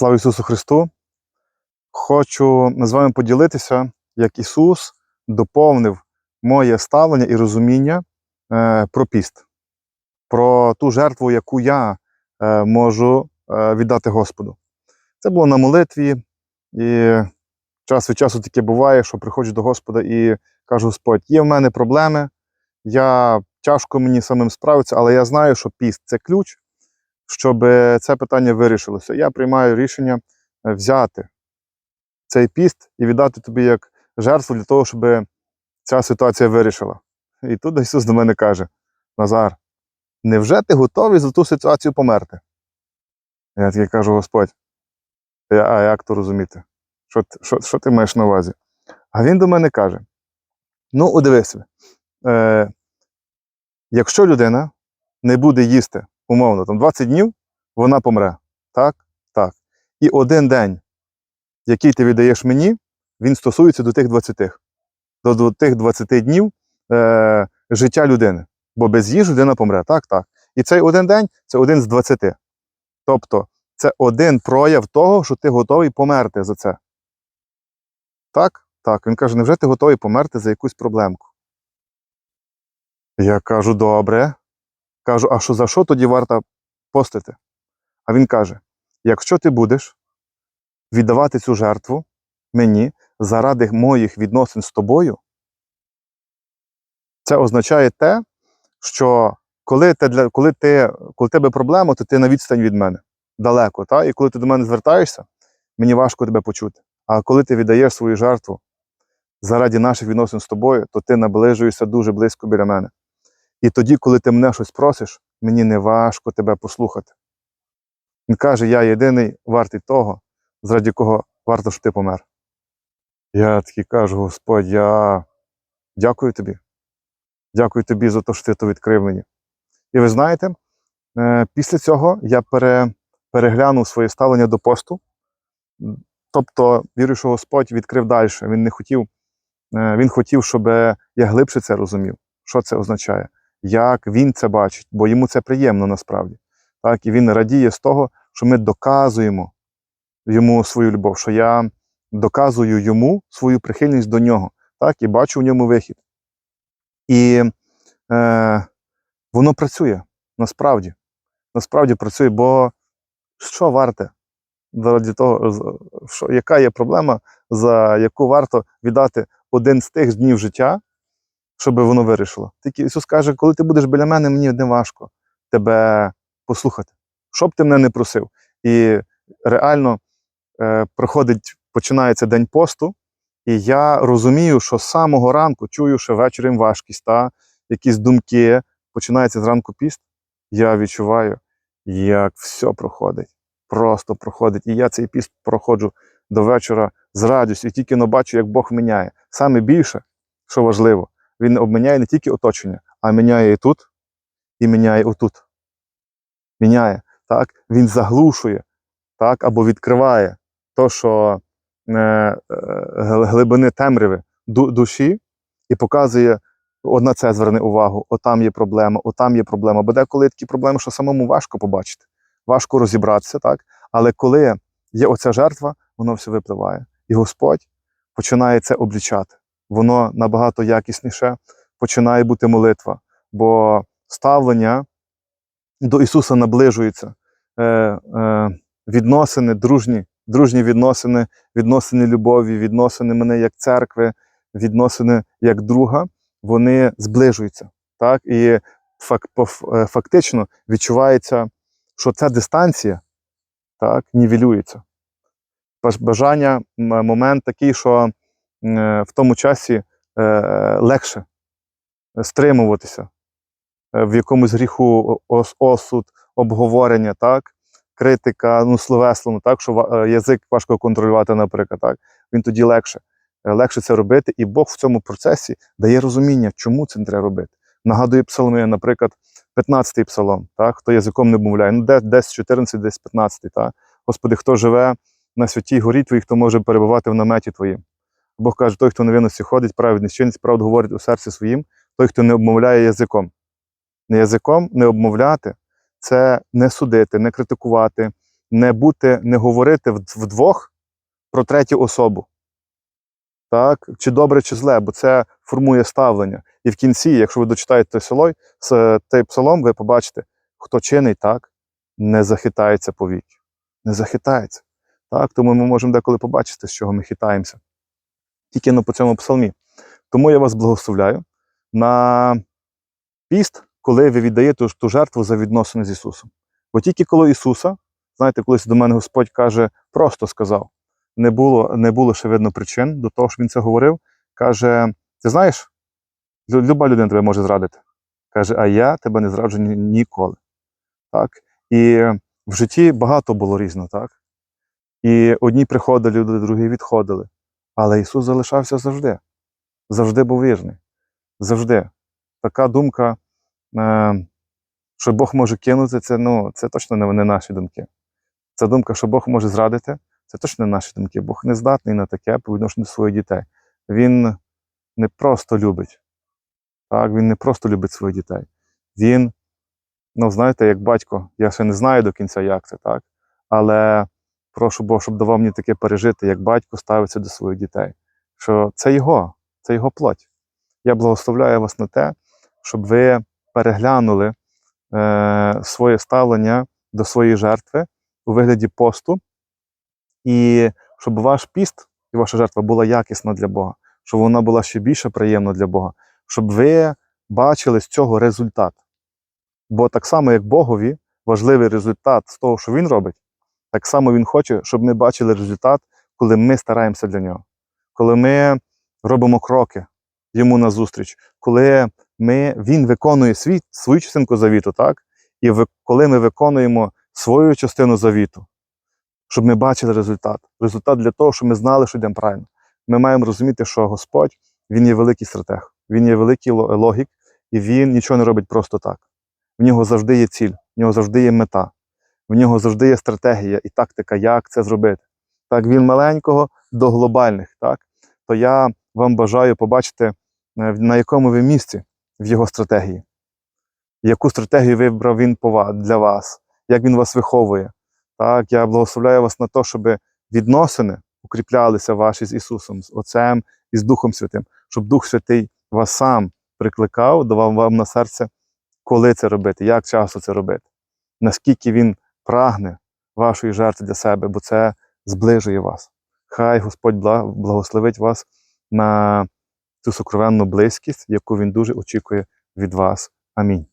Слава Ісусу Христу! Хочу з вами поділитися, як Ісус доповнив моє ставлення і розуміння е, про піст, про ту жертву, яку я е, можу е, віддати Господу. Це було на молитві, і час від часу таке буває, що приходжу до Господа і кажу: Господь, є в мене проблеми, я тяжко мені самим справитися, але я знаю, що піст це ключ, щоб це питання вирішилося. Я приймаю рішення е, взяти цей піст і віддати тобі як жертву для того, щоб ця ситуація вирішила. І тут Ісус до мене каже: Назар, невже ти готовий за ту ситуацію померти? Я такий кажу, Господь, «Я- а як то розуміти? Що, що, що ти маєш на увазі? А він до мене каже: Ну, удивись, е, якщо людина не буде їсти, умовно, там 20 днів, вона помре. Так? Так. І один день, який ти віддаєш мені, він стосується до тих 20. До, до тих 20 днів е, життя людини. Бо без їжі людина помре. Так, так. І цей один день це один з 20. Тобто, це один прояв того, що ти готовий померти за це. Так? Так. Він каже: невже ти готовий померти за якусь проблемку? Я кажу, добре. Кажу, а що за що тоді варто постити? А він каже: якщо ти будеш віддавати цю жертву мені заради моїх відносин з тобою, це означає те, що коли, ти для, коли, ти, коли тебе проблема, то ти на відстань від мене далеко. Та? І коли ти до мене звертаєшся, мені важко тебе почути. А коли ти віддаєш свою жертву заради наших відносин з тобою, то ти наближуєшся дуже близько біля мене. І тоді, коли ти мене щось просиш, мені не важко тебе послухати. Він каже: я єдиний вартий того, заради кого варто, щоб ти помер. Я такий кажу, Господь, я дякую тобі. Дякую тобі за те, що ти то відкрив мені. І ви знаєте, е, після цього я пере, переглянув своє ставлення до посту. Тобто, вірю, що Господь відкрив далі. Він не хотів, е, він хотів, щоб я глибше це розумів, що це означає, як він це бачить, бо йому це приємно насправді. Так, і він радіє з того, що ми доказуємо йому свою любов, що я доказую йому свою прихильність до нього, так, і бачу в ньому вихід. І е, воно працює насправді. Насправді працює, бо що варте заради того, що, яка є проблема, за яку варто віддати один з тих днів життя, щоб воно вирішило. Тільки Ісус каже, коли ти будеш біля мене, мені не важко тебе послухати. Що б ти мене не просив. І реально е, приходить, починається день посту, і я розумію, що з самого ранку чую, що вечором важкість, та, якісь думки, починається зранку піст. Я відчуваю, як все проходить. Просто проходить. І я цей піст проходжу до вечора з радістю, і тільки но бачу, як Бог міняє. Саме більше, що важливо, він обміняє не тільки оточення, а міняє і тут, і міняє отут. Міняє. Так? Він заглушує, так? або відкриває то, що е, е, глибини темряви душі, і показує, от на це зверни увагу, отам є проблема, отам є проблема. Бо деколи такі проблеми, що самому важко побачити, важко розібратися, так? Але коли є оця жертва, воно все випливає. І Господь починає це облічати. Воно набагато якісніше починає бути молитва, бо ставлення до Ісуса наближується. Е, е, відносини, дружні, дружні відносини, відносини любові, відносини мене як церкви, відносини як друга, вони зближуються. Так? І е, фактично відчувається, що ця дистанція так, нівелюється. Бажання, момент такий, що в тому часі е, легше стримуватися е, в якомусь гріху осуд, обговорення, так? критика, ну, словеслому, так, що е, язик важко контролювати, наприклад. Так? Він тоді легше. е, Легше це робити, і Бог в цьому процесі дає розуміння, чому це треба робити. Нагадує псалми, наприклад, 15-й псалом, так? хто язиком не мовляє, ну, десь 14, десь 15, так? Господи, хто живе на святій горі твоїй, хто може перебувати в наметі твоїм. Бог каже, той, хто невинності ходить, праведність чинить, правду говорить у серці своїм, той, хто не обмовляє язиком. Не язиком не обмовляти це не судити, не критикувати, не бути, не говорити вдвох про третю особу. Так, чи добре, чи зле, бо це формує ставлення. І в кінці, якщо ви дочитаєте той псалом, ви побачите, хто чинить так, не захитається повіки. Не захитається. Так, тому ми можемо деколи побачити, з чого ми хитаємося. Тільки ну, по цьому псалмі. Тому я вас благословляю на піст, коли ви віддаєте ту жертву за відносини з Ісусом. Бо тільки коли Ісуса, знаєте, колись до мене Господь каже, просто сказав, не було, не було ще видно причин до того, що він це говорив. Каже: Ти знаєш, люба людина тебе може зрадити. Каже, а я тебе не зраджу ні- ніколи. Так? І в житті багато було різно, так? І одні приходили люди, другі відходили. Але Ісус залишався завжди. Завжди був вірний. Завжди. Така думка, е, що Бог може кинути, це, ну, це точно не, наші думки. Ця думка, що Бог може зрадити, це точно не наші думки. Бог не здатний на таке по відношенню до своїх дітей. Він не просто любить. Так? Він не просто любить своїх дітей. Він, ну знаєте, як батько, я ще не знаю до кінця, як це, так? Але прошу Бога, щоб давав мені таке пережити, як батько ставиться до своїх дітей. Що це його, це його плоть. Я благословляю вас на те, щоб ви переглянули е, своє ставлення до своєї жертви у вигляді посту, і щоб ваш піст і ваша жертва була якісна для Бога, щоб вона була ще більше приємна для Бога, щоб ви бачили з цього результат. Бо так само, як Богові важливий результат з того, що Він робить, так само Він хоче, щоб ми бачили результат, коли ми стараємося для нього, коли ми робимо кроки йому назустріч, коли ми, він виконує свій, свою частинку завіту, так? І ви, коли ми виконуємо свою частину завіту, щоб ми бачили результат. Результат для того, щоб ми знали, що йдемо правильно. Ми маємо розуміти, що Господь Він є великий стратег, Він є великий логік, і Він нічого не робить просто так. В нього завжди є ціль, в нього завжди є мета, в нього завжди є стратегія і тактика, як це зробити. Так, він маленького до глобальних. Так? То я вам бажаю побачити, е, на якому ви місці в його стратегії. Яку стратегію вибрав він для вас, як він вас виховує. Так, я благословляю вас на те, щоб відносини укріплялися ваші з Ісусом, з Отцем і з Духом Святим, щоб Дух Святий вас сам прикликав, давав вам на серце, коли це робити, як часто це робити, наскільки Він прагне вашої жертви для себе, бо це зближує вас. Хай Господь бла- благословить вас на цю сокровенну близькість, яку Він дуже очікує від вас. Амінь.